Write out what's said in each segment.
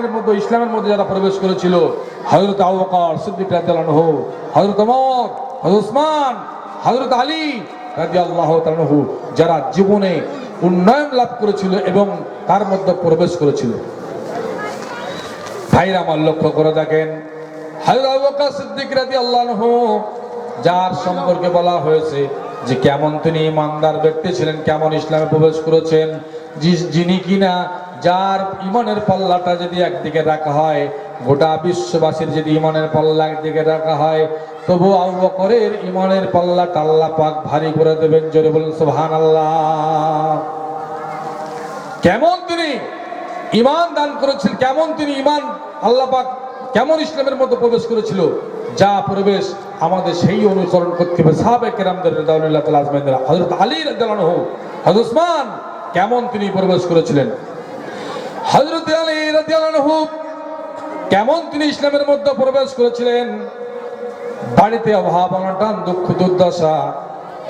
ইসলামের মধ্যে যারা প্রবেশ করেছিল হজরত আবু বকর সিদ্দিক রাদিয়াল্লাহু হজরত ওমর হজরত উসমান হজরত আলী রাদিয়াল্লাহু তাআলাহু যারা জীবনে উন্নয়ন লাভ করেছিল এবং তার মধ্যে প্রবেশ করেছিল। ভাইরা আমার লক্ষ্য করে দেখেন হজরত আবু বকর সিদ্দিক রাদিয়াল্লাহু যার সম্পর্কে বলা হয়েছে যে কেমন তিনি ইমানদার ব্যক্তি ছিলেন, কেমন ইসলামে প্রবেশ করেছেন, যিনি কিনা যার ইমানের পাল্লাটা যদি একদিকে রাখা হয়, গোটা বিশ্ববাসীর যদি ইমানের পাল্লা একদিকে রাখা হয়, তবু আবু বকরের ইমানের পাল্লাটা আল্লাহ পাক ভারী করে দেবেন, জোরে বলুন, সুবহানাল্লাহ। কেমন তিনি ইমান দান করেছিল কেমন তিনি ইমান আল্লাহ পাক কেমন ইসলামের মধ্যে প্রবেশ করেছিল, যা প্রবেশ আমাদের সেই অনুসরণ করতে হবে। সাহাবে কেরামদের রাদাউল্লাহ তাআলা আজমাইনদের হযরত আলী রাদিয়াল্লাহু হযরত উসমান, কেমন তিনি প্রবেশ করেছিলেন। হযরত আলী রাদিয়াল্লাহু কেমন তিনি ইসলামের মধ্যে প্রবেশ করেছিলেন? বাড়িতে অভাব, অনটন, দুঃখ, দুর্দশা,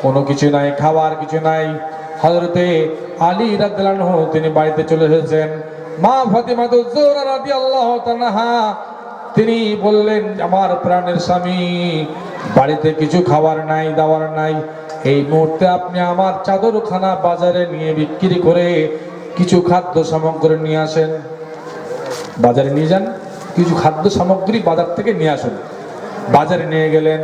কোনো কিছু নাই, খাবার কিছু নাই। হজরতে আলী রাদিয়াল্লাহু তিনি বাড়িতে চলে এসেছেন। মা ফাতিমা জোহরা রাদিয়াল্লাহু তাআলা তিনি বললেন, আমার প্রাণের স্বামী, বাড়িতে কিছু খাবার নাই, দাবার নাই। এই মুহূর্তে আপনি আমার চাদরখানা বাজারে নিয়ে বিক্রি করে কিছু খাদ্য সামগ্রী নিয়ে আসেন। বাজারে নিয়ে যান। কিছু খাদ্য সামগ্রী বাজার থেকে নিয়ে আসুন। বাজারে নিয়ে গেলেন।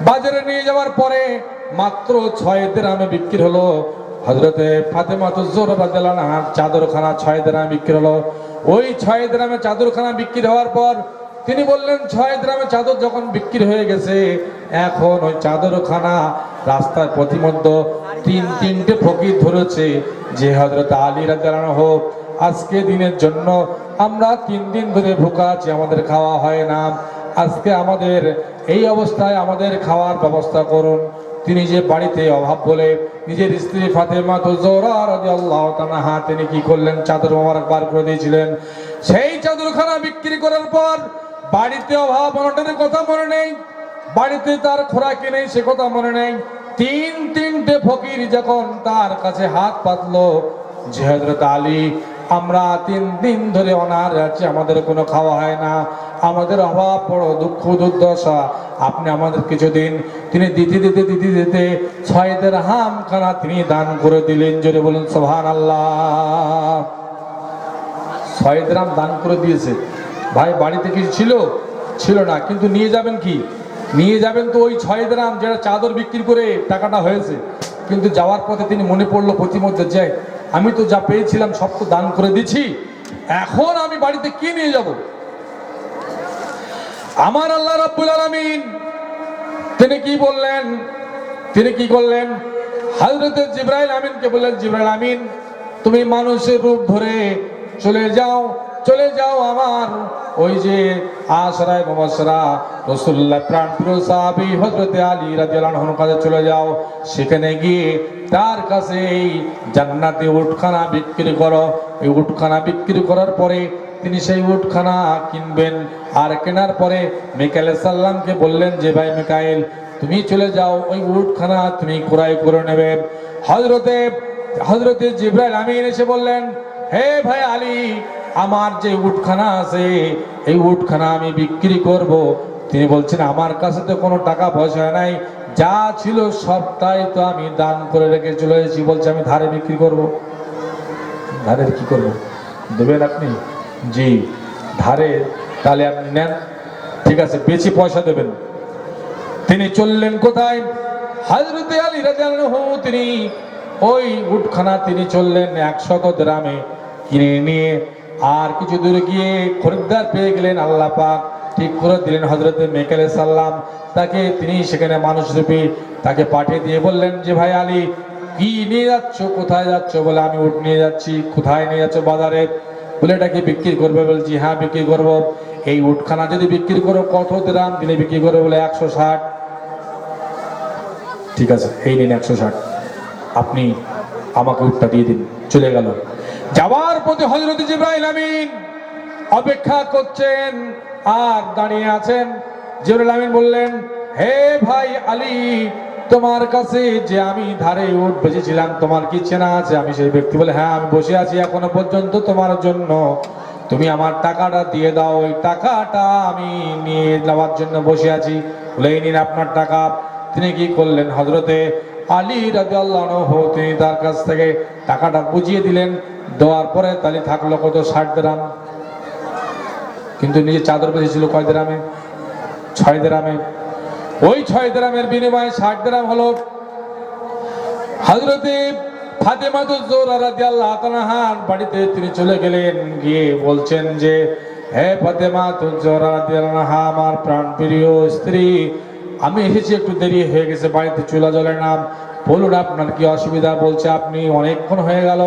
বাজারে নিয়ে যাওয়ার পরে মাত্র ছয় দেরামে বিক্রি হলো। হজরতে ফাতেমা তুজোর রাদিয়াল্লাহু চাদরখানা ছয় দেরামে বিক্রি হলো। ওই ছয় দেরামে চাদরখানা বিক্রি হওয়ার পর তিনি বললেন ছয় গ্রামে চাদর যখন বিক্রি হয়ে গেছে, এখন ওই চাদরখানা রাস্তার প্রতিমধ্য তিন, তিনটে ফকির ধরেছে, যে হজরত আলী রাদিয়াল্লাহু হোক। আজকে দিনের জন্য আমরা তিন দিন ধরে ভুকা আছি, আমাদের খাওয়া হয় না। আজকে আমাদের এই অবস্থায় আমাদের খাওয়ার ব্যবস্থা করুন। তিনি যে বাড়িতে অভাব বলে নিজের স্ত্রী ফাতেমা তো জোরা রাদিয়াল্লাহু তাআলা তিনি কি করলেন? চাদর মোবারক বার করে দিয়েছিলেন। সেই চাদরখানা বিক্রি করার পর বাড়িতে অভাব অনটনের কথা মনে নেই। বাড়িতে তার খোরাকি নেই, সে কথা মনে নেই। তিন তিনটে ফকির যখন তার কাছে হাত পাতলো, যে হজরত আলী, আমরা তিন দিন ধরে অনার আছি, আমাদের কোনো খাওয়া হয় না। আমাদের অভাব, বড় দুঃখ, দুর্দশা। আপনি আমাদের কিছুদিন, তিনি দিতে দিতে দিতে দিতে ছয়দের হাম খানা তিনি দান করে দিলেন। জোরে বলুন সোহান আল্লাহ ছয় গ্রাম দান করে দিয়েছে। ভাই, বাড়িতে কিছু ছিল? ছিল না। কিন্তু নিয়ে যাবেন কি? নিয়ে যাবেন তো ওই ছয় গ্রাম যেটা চাদর বিক্রি করে টাকাটা হয়েছে। কিন্তু যাওয়ার পথে তিনি মনে পড়ল প্রতিমধ্যে যে, আমি তো যা পেয়েছিলাম সব তো দান করে দিছি এখন আমি বাড়িতে কি নিয়ে যাব? আমার আল্লাহ রাব্বুল আলামিন তিনি কি বললেন? তিনি কি করলেন? হযরত জিব্রাইল আমিনকে বললেন, জিব্রাইল আমিন, তুমি মানুষের রূপ ধরে চলে যাও। চলে যাও আমার। ওই যে আশরায় মুবাশশারা রাসূলুল্লাহ প্রাণ প্রিয় সাহাবী হযরত আলী রাদিয়াল্লাহু আনহুর কাছে চলে যাও। সেখানে গিয়ে তার কাছে এই জান্নাতে উটখানা বিক্রি করো। এই উটখানা বিক্রি করার পরে তিনি সেই উটখানা কিনবেন। আর কেনার পরে মিকাইল সাল্লামকে বললেন যে, ভাই মিকাইল, তুমি চলে যাও। ওই উটখানা তুমি ক্রয় করে নেবে। হজরতে হজরতে জিব্রাইল আমিন এসে বললেন, হে ভাই আলী আমার যে উটখানা আছে, এই উটখানা আমি বিক্রি করব। তিনি বলছেন, আমার কাছে তো কোনো টাকা পয়সা নাই, যা ছিল সবটাই তো আমি দান করে রেখে চলে এসেছি। বলছে, আমি ধারে বিক্রি করব। ধারের কি করব? দেবেন আপনি? জি, ধারে তাহলে আপনি নেন। ঠিক আছে, বেশি পয়সা দেবেন। তিনি চললেন কোথায়? তিনি ওই উটখানা তিনি চললেন একশত গ্রামে কিনে নিয়ে আর কিছু দূরে গিয়ে খরিদ্দার পেয়ে গেলেন আল্লাহ পাক। ঠিক করে দিলেন হজরত মেকালে সাল্লাম তাকে তিনি সেখানে মানুষ রূপে তাকে পাঠিয়ে দিয়ে বললেন যে, ভাই আলী, কি নিয়ে যাচ্ছ? কোথায় যাচ্ছ? বলে, আমি উট নিয়ে যাচ্ছি। কোথায় নিয়ে যাচ্ছ বাজারে? বলে, এটাকে বিক্রি করবে? বলছি হ্যাঁ বিক্রি করব। এই উটখানা যদি বিক্রি করো, কত দাম দিলে বিক্রি করবে? বলে, একশো ষাট। ঠিক আছে, এই নিন একশো ষাট। আপনি আমাকে উটটা দিয়ে দিন। চলে গেল। যাওয়ার প্রতি হজরত জিব্রাইল আমিন অপেক্ষা করছেন আর দাঁড়িয়ে আছেন। জিব্রাইল আমিন বললেন, হে ভাই আলী, তোমার কাছে যে আমি ধারে উঠ বেঁচেছিলাম, তোমার কি চেনা আছে? আমি সেই ব্যক্তি বলে হ্যাঁ আমি বসে আছি এখনও পর্যন্ত তোমার জন্য। তুমি আমার টাকাটা দিয়ে দাও, ওই টাকাটা আমি নিয়ে নেওয়ার জন্য বসে আছি। বলে, এই নিন আপনার টাকা। তিনি কি করলেন? হজরতে আলী রাজু তিনি তার কাছ থেকে টাকাটা বুঝিয়ে দিলেন। দেওয়ার পরে তাহলে থাকল কত? ষাট গ্রাম কিন্তু নিজে চাদর বেঁধেছিল কয় গ্রামে ছয় গ্রামে ওই ছয় গ্রামের বিনিময়ে ষাট গ্রাম হলো হজরতে ফাতেমাতুজ্জোরার বাড়িতে তিনি চলে গেলেন, গিয়ে বলছেন যে, হে ফাতেমা তুজ্জোরা আমার প্রাণ প্রিয় স্ত্রী, আমি এসেছি একটু দেরি হয়ে গেছে, বাড়িতে চুলা জ্বলে না বলুন আপনার কি অসুবিধা? বলছে, আপনি অনেকক্ষণ হয়ে গেল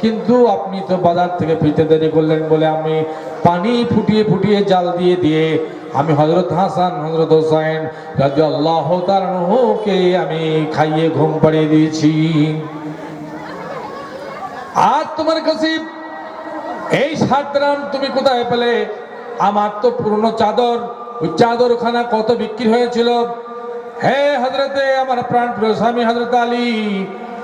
কিন্তু আপনি তো বাজার থেকে ফিরতে দেরি করলেন বলে আমি পানি ফুটিয়ে ফুটিয়ে জাল দিয়ে দিয়ে আমি হজরত হাসান হজরত হোসাইন রাজু আমি খাইয়ে ঘুম পাড়িয়ে দিয়েছি। আর তোমার কাছে এই ষাট গ্রাম তুমি কোথায় পেলে? আমার তো পুরনো চাদর। ওই চাদরখানা কত বিক্রি হয়েছিল? হে হজরতে আমার প্রাণ প্রিয় স্বামী হজরত আলী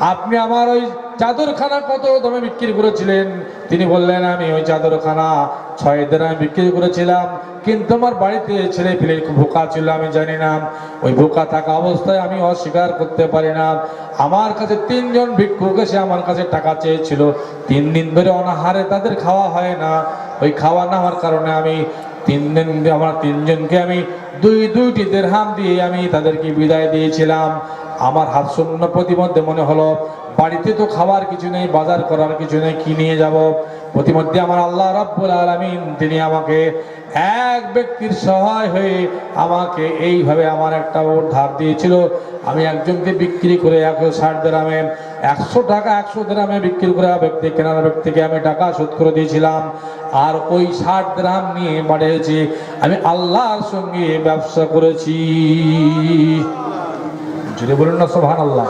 আপনি আমার ওই চাদরখানা কত দামে বিক্রি করেছিলেন? তিনি বললেন, আমি ওই চাদরখানা ছয় দিনে বিক্রি করেছিলাম, কিন্তু আমার বাড়িতে ছেলে পিলে ভোকা ছিল, আমি জানি না। ওই ভোকা থাকা অবস্থায় আমি অস্বীকার করতে পারি না। আমার কাছে তিনজন ভিক্ষুক এসে আমার কাছে টাকা চেয়েছিল। তিন দিন ধরে অনাহারে তাদের খাওয়া হয় না। ওই খাওয়া না হওয়ার কারণে আমি তিন দিন আমার তিনজনকে আমি দুই দুইটি দেড় দেড়হাম দিয়ে আমি তাদেরকে বিদায় দিয়েছিলাম। আমার হাত শূন্য প্রতিমধ্যে মনে হলো, বাড়িতে তো খাবার কিছু নেই, বাজার করার কিছু নেই, কি নিয়ে যাব? প্রতিমধ্যে আমার আল্লাহ রাব্বুল আলামিন, তিনি আমাকে এক ব্যক্তির সহায় হয়ে আমাকে এইভাবে আমার একটা ওর ধার দিয়েছিল। আমি একজনকে বিক্রি করে একশো ষাট গ্রামে একশো টাকা একশো গ্রামে বিক্রি করে ব্যক্তি কেনার ব্যক্তিকে আমি টাকা শোধ করে দিয়েছিলাম। আর ওই ষাট গ্রাম নিয়ে বাড়িয়েছি, আমি আল্লাহর সঙ্গে ব্যবসা করেছি। জুড়ে বলুন না সোহান আল্লাহ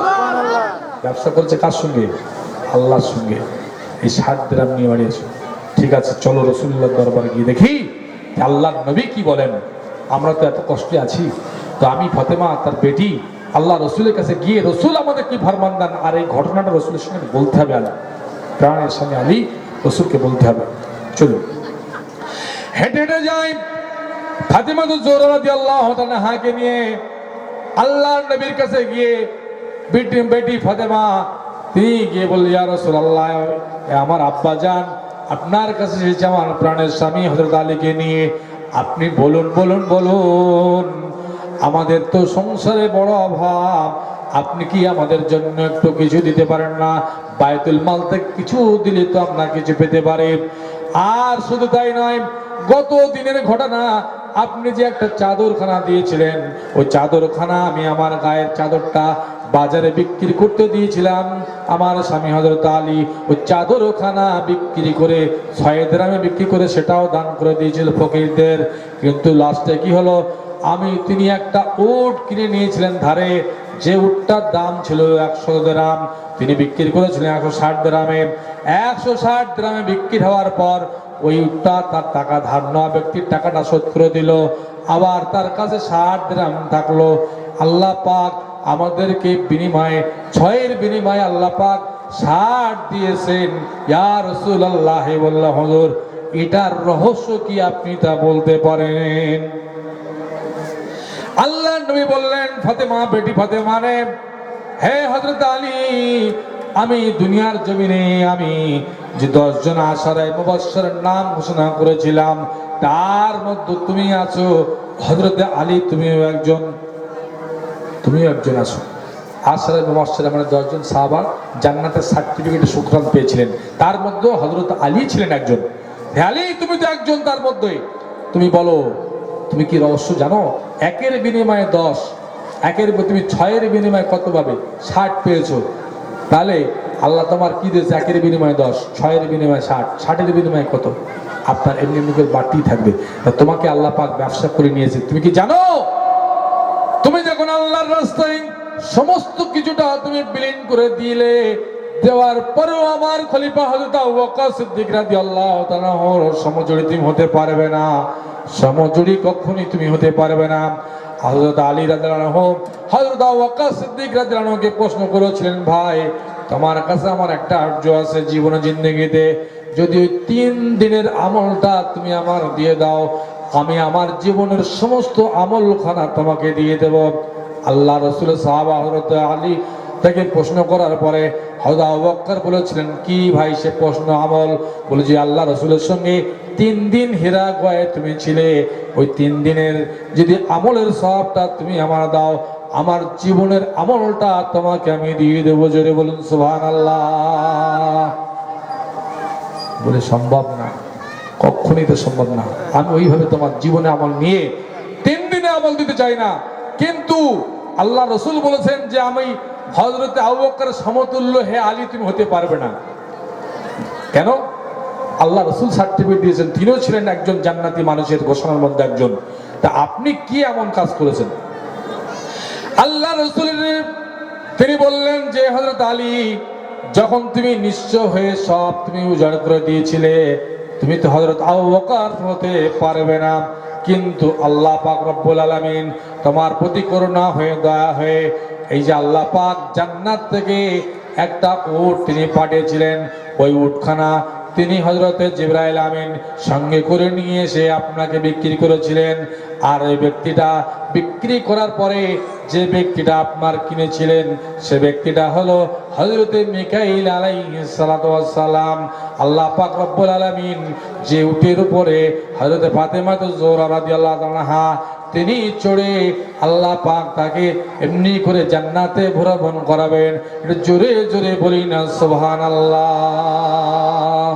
ব্যবসা করছে কার সঙ্গে? আল্লাহর সঙ্গে। এই ষাট গ্রাম নিয়ে বাড়িয়েছে। ঠিক আছে, চলো রসুল্লাহ দরবারে গিয়ে দেখি আল্লাহ নবী কি বলেন। আমরা তো এত কষ্টে আছি। তো আমি, ফতেমা, তার বেটি, আল্লাহ রসুলের কাছে গিয়ে রসুল আমাদের কি ফরমান দেন? আর এই ঘটনাটা রসুলের সঙ্গে বলতে হবে আলী প্রাণের সঙ্গে আলী রসুলকে বলতে হবে। চলুন। হেঁটে হেঁটে যাই ফাতেমা তো জোরাদি আল্লাহ হাকে নিয়ে। আল্লাহর নবীর কাছে গিয়ে বেটি বেটি ফাতেমা, তিনি গিয়ে বললি, ইয়া রাসূলুল্লাহ আমার আব্বা যান, আপনার কাছে এসেছে আমার প্রাণের স্বামী হযরত আলীকে নিয়ে, আপনি বলুন বলুন বলুন, আমাদের তো সংসারে বড় অভাব, আপনি কি আমাদের জন্য একটু কিছু দিতে পারেন না? বায়তুল মাল থেকে কিছু দিলে তো আপনার কিছু পেতে পারে। আর শুধু তাই নয়, গত দিনের ঘটনা আপনি যে একটা চাদরখানা দিয়েছিলেন, ওই চাদরখানা আমি আমার গায়ের চাদরটা বাজারে বিক্রি করতে দিয়েছিলাম। আমার স্বামী হজরত আলী ওই চাদরখানা বিক্রি করে ছয় গ্রামে বিক্রি করে সেটাও দান করে দিয়েছিল ফকিরদের। কিন্তু লাস্টে কি হলো? আমি, তিনি একটা উট কিনে নিয়েছিলেন ধারে, যে উটটার দাম ছিল একশো গ্রাম তিনি বিক্রি করেছিলেন একশো ষাট গ্রামে একশো ষাট গ্রামে বিক্রি হওয়ার পর ওই উটটা তার টাকা ধার নেওয়া ব্যক্তির টাকাটা শোধ করে দিল। আবার তার কাছে ষাট গ্রাম থাকল। আল্লাহ পাক আমাদেরকে বিনিময়ে, ছয়ের বিনিময়ে আল্লাহ পাক ষাট দিয়েছেন। ইয়া রসুল আল্লাহ হজুর, এটার রহস্য কি আপনি তা বলতে পারেন? আল্লাহ নবী বললেন, ফাতেমা, বেটি ফাতেমা রে, হে হজরত আলী আমি দুনিয়ার জমিনে আমি যে দশজন আশারায় মুবাসসরের নাম ঘোষণা করেছিলাম, তার মধ্যে তুমি আছো হজরত আলী, তুমিও একজন তুমিও একজন আছো। আশারায় মুবাসসর মানে দশজন সাহাবা জান্নাতের সার্টিফিকেটে সুক্রান্ত পেয়েছিলেন। তার মধ্যে হজরত আলী ছিলেন একজন। আলী, তুমি তো একজন তার মধ্যেই তুমি বলো, তুমি কি রহস্য জানো? একের বিনিময়ে দশ, একের, তুমি ছয়ের বিনিময়ে কত পাবে? ষাট পেয়েছ। তাহলে আল্লাহ তোমার কি দিয়েছে? একের বিনিময়ে দশ, ছয়ের বিনিময়ে ষাট, ষাটের বিনিময়ে কত? আপনার এমনি মুখের করে বাড়তেই থাকবে তোমাকে আল্লাহ পাক ব্যবসা করে নিয়েছে। তুমি কি জানো? তুমি যখন আল্লাহর রাস্তায় সমস্ত কিছুটা তুমি বিলীন করে দিলে দেওয়ার পরেও আমার খলিফা আবু বকর সিদ্দিক রাদিয়াল্লাহু তাআলা সমজড়ি তুমি হতে পারবে না। সমজড়ি কখনই তুমি হতে পারবে না। হযরত আলী রাদিয়াল্লাহু হযরত আবু বকর সিদ্দিক রাদিয়াল্লাহুকে প্রশ্ন করেছিলেন, ভাই, তোমার কাছে আমার একটা আর্য আছে জীবন জিন্দগিতে। যদি ওই তিন দিনের আমলটা তুমি আমার দিয়ে দাও, আমি আমার জীবনের সমস্ত আমল খানা তোমাকে দিয়ে দেব। আল্লাহ রসুল সাহাবা হরত আলী তাকে প্রশ্ন করার পরে হজা অবক্কর বলেছিলেন, কি ভাই সে প্রশ্ন আমল? বলে যে আল্লাহ রসুলের সঙ্গে তিন দিন হীরা গয়ে তুমি ছিলে। ওই তিন দিনের যদি আমলের সবটা তুমি আমার দাও, আমার জীবনের আমলটা তোমাকে আমি দিয়ে দেবো জোরে বলুন সুহান আল্লাহ বলে, সম্ভব না, কখনই তো সম্ভব না। আমি ওইভাবে তোমার জীবনে আমল নিয়ে তিন দিনে আমল দিতে চাই না। কিন্তু আল্লাহ রসুল বলেছেন যে, আমি হজরতে আবুবকর সমতুল্য হে আলী, তুমি হতে পারবে না। কেন? আল্লাহ রসুল সার্টিফিকেট দিয়েছেন, তিনিও ছিলেন একজন জান্নাতি মানুষের ঘোষণার মধ্যে একজন। তা আপনি কি এমন কাজ করেছেন? আল্লাহ রসুলের তিনি বললেন যে হজরত আলী, যখন তুমি নিশ্চয় হয়ে সব তুমি উজাড় করে দিয়েছিলে, তুমি তো হজরত আবু বকর হতে পারবে না। কিন্তু আল্লাহ পাক রব্বুল আলামিন তোমার প্রতি করুণা হয়ে, দয়া হয়ে এই যে আল্লাহ পাক জান্নাত থেকে একটা উট তিনি পাঠিয়েছিলেন, ওই উটখানা তিনি হজরতে জিব্রাইল আমিন সঙ্গে করে নিয়ে এসে আপনাকে বিক্রি করেছিলেন। আর এই ব্যক্তিটা বিক্রি করার পরে যে ব্যক্তিটা আপনার কিনেছিলেন, সে ব্যক্তিটা হলো হজরতে মিকাইল আলাইসালাম আল্লাহ পাক রব্বুল আলামিন যে উটের উপরে হজরতে ফাতেমা তো জোর আল্লাহ তিনি চড়ে আল্লাহ পাক তাকে এমনি করে জান্নাতে ভ্রমণ করাবেন। এটা জোরে জোরে বলি না সোহান আল্লাহ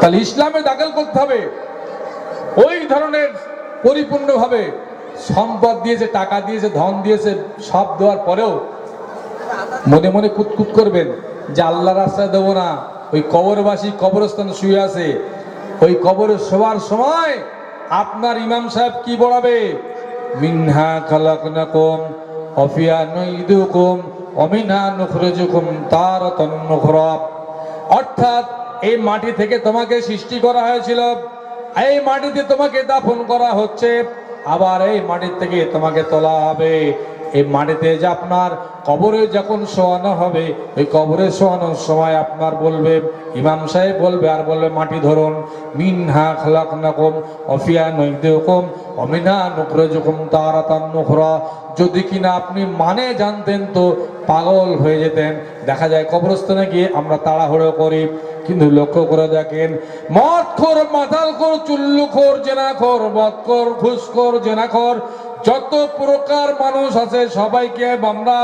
তাহলে ইসলামে দাখিল করতে হবে। ওই ধরনের পরিপূর্ণভাবে সম্পদ দিয়েছে, টাকা দিয়েছে, ধন দিয়েছে, সব দেওয়ার পরেও মনে মনে কুতকুত করবেন যে আল্লাহ রাস্তায় দেবো না। ওই কবরবাসী কবরস্থান শুয়ে আছে। ওই কবরে শোয়ার সময় আপনার ইমাম সাহেব কি বলাবে? মিনহা খালাকনাকুম অফিয়া নুইদুকুম অমিনহা নুখরিজুকুম তারাতান নুখরা। অর্থাৎ এই মাটি থেকে তোমাকে সৃষ্টি করা হয়েছিল। এই মাটিতে তোমাকে দাফন করা হচ্ছে। আবার এই মাটির থেকে তোমাকে তোলা হবে। এই মাটিতে যে আপনার কবরে যখন শোয়ানো হবে, ওই কবরে শোয়ানোর সময় আপনার বলবে, ইমাম সাহেব বলবে, আর বলবে, মাটি ধরুন, মিনহা খালাকনাকুম অফিয়া নৈদেকুম অমিনা নুখরাজুকুম তারাতান নুখরা। যদি কিনা আপনি মানে জানতেন তো পাগল হয়ে যেতেন। দেখা যায় কবরস্থানে গিয়ে আমরা তাড়াহুড়ো করি, কিন্তু লক্ষ্য করে দেখেন মদ খোর মাতাল খোর চুল্লু খোর জেনাখোর বদকর ঘুষখোর জেনাখোর যত প্রকার মানুষ আছে, সবাইকে আমরা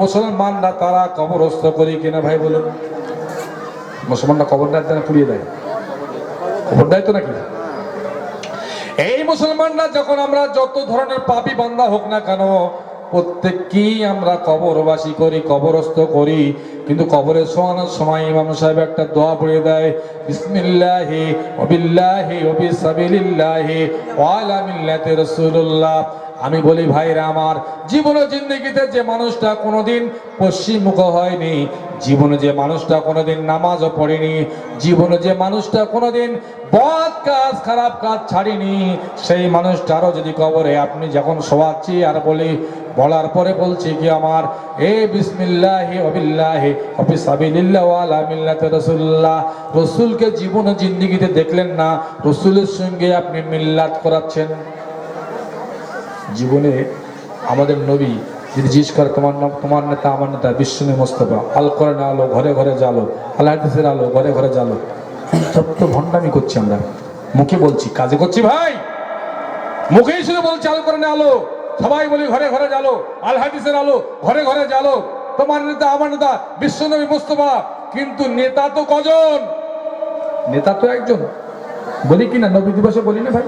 মুসলমানরা তারা কবরস্থ করি কিনা ভাই বলুন। মুসলমানরা কবর দেয় না, পুড়িয়ে দেয়। কবর দেয় তো নাকি? এই মুসলমানরা যখন আমরা যত ধরনের পাপি বান্দা হোক না কেন প্রত্যেককেই আমরা কবরবাসী করি, কবরস্থ করি। কিন্তু কবরে শোয়ানোর সময় ইমাম সাহেব একটা দোয়া পড়ে দেয়, বিসমিল্লাহি ওবিল্লাহি ওবিসাবিলিল্লাহি ওয়ালা মিল্লাতি রাসূলুল্লাহ। আমি বলি, ভাইরা আমার, জীবনে জিন্দগিতে যে মানুষটা কোনোদিন পশ্চিমমুখ হয়নি, জীবনে যে মানুষটা কোনোদিন নামাজও পড়েনি, জীবনে যে মানুষটা কোনোদিন বদ কাজ, খারাপ কাজ ছাড়িনি, সেই মানুষটারও যদি কবরে আপনি যখন শোয়াচ্ছি আর বলি বলার পরে বলছি কি আমার, এ বিসমিল্লাহি অবিল্লাহি অফিসাবিল্লাহ মিল্লাতে রসুল্লাহ রসুলকে জীবনে জিন্দগিতে দেখলেন না, রসুলের সঙ্গে আপনি মিল্লাত করাচ্ছেন। জীবনে আমাদের নবী যদি জিজ্ঞেস করে, তোমার নাম, তোমার নেতা, আমার নেতা বিশ্বনে মোস্তফা, আল কোরআন আলো, ঘরে ঘরে জালো আল্লাহ আলো, ঘরে ঘরে জালো। সব তো ভণ্ডামি করছি আমরা। মুখে বলছি, কাজে করছি ভাই। মুখেই শুধু বলছি, আল কোরআনে আলো। সবাই বলি ঘরে ঘরে জালো আল হাদিসের আলো, ঘরে ঘরে জালো তোমার নেতা, আমার নেতা, বিশ্বনবী মোস্তফা, কিন্তু নেতা তো কজন? নেতা তো একজন। বলি কি না, নবী দিবসে বলি না ভাই?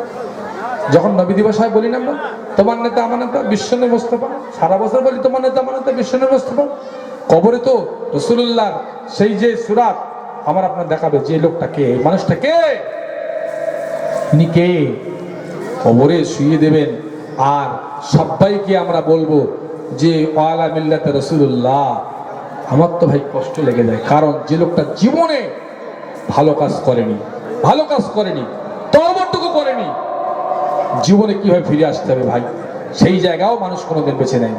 যখন নবী দিবস হয় বলি না আমরা? তোমার নেতা, আমার নেতা বিশ্বনে মোস্তফা। সারা বছর বলি তোমার নেতা, আমার নেতা বিশ্বনে মোস্তফা। কবরে তো রসুল্লাহ সেই যে সুরাত, আমার আপনার দেখাবে যে লোকটা কে? মানুষটা কে? তিনি কে? কবরে শুয়ে দেবেন। আর সবাইকে আমরা বলব যে ওয়ালা মিল্লাতে রসুল্লাহ আমার তো ভাই কষ্ট লেগে যায়, কারণ যে লোকটা জীবনে ভালো কাজ করেনি, ভালো কাজ করেনি তর্মটুকু করেনি, জীবনে কীভাবে ফিরে আসতে হবে ভাই? সেই জায়গাও মানুষ কোনোদিন বেছে নেয়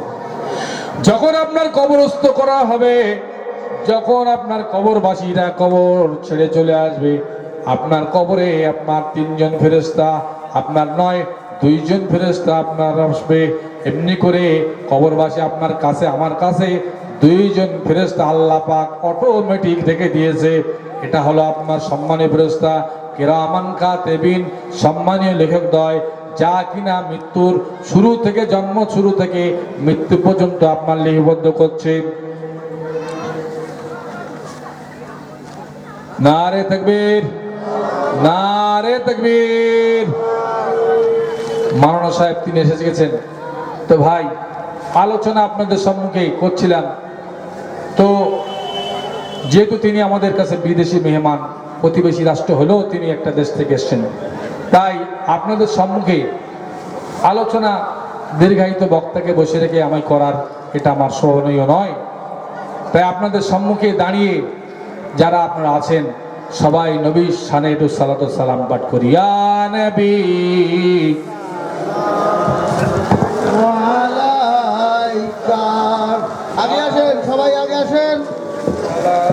যখন আপনার কবরস্থ করা হবে, যখন আপনার কবরবাসীরা কবর ছেড়ে চলে আসবে, আপনার কবরে আপনার তিনজন ফেরেস্তা আপনার নয় দুইজন ফেরেস্তা আপনার আসবে। এমনি করে কবরবাসী আপনার কাছে, আমার কাছে দুইজন ফেরেস্তা আল্লাহ পাক অটোমেটিক রেখে দিয়েছে। এটা হলো আপনার সম্মানীয় ফেরেস্তা কেরামান কাতেবিন, সম্মানীয় লেখক দয় যা কিনা মৃত্যুর শুরু থেকে, জন্ম শুরু থেকে মৃত্যু পর্যন্ত আপনার লিপিবদ্ধ করছে। নারে তকবীর নারে তকবীর। মারানা সাহেব তিনি এসে গেছেন। তো ভাই, আলোচনা আপনাদের সম্মুখে করছিলাম। তো যেহেতু তিনি আমাদের কাছে বিদেশি মেহমান, প্রতিবেশী রাষ্ট্র হলেও তিনি একটা দেশ থেকে এসছেন। তাই আপনাদের সম্মুখে আলোচনা দীর্ঘায়িত বক্তাকে বসে রেখে আমায় করার এটা আমার শোভনীয় নয়। তাই আপনাদের সম্মুখে দাঁড়িয়ে যারা আপনারা আছেন, সবাই নবী সানে একটু সালাত সালাম পাঠ করিয়া নবী 감사합니다.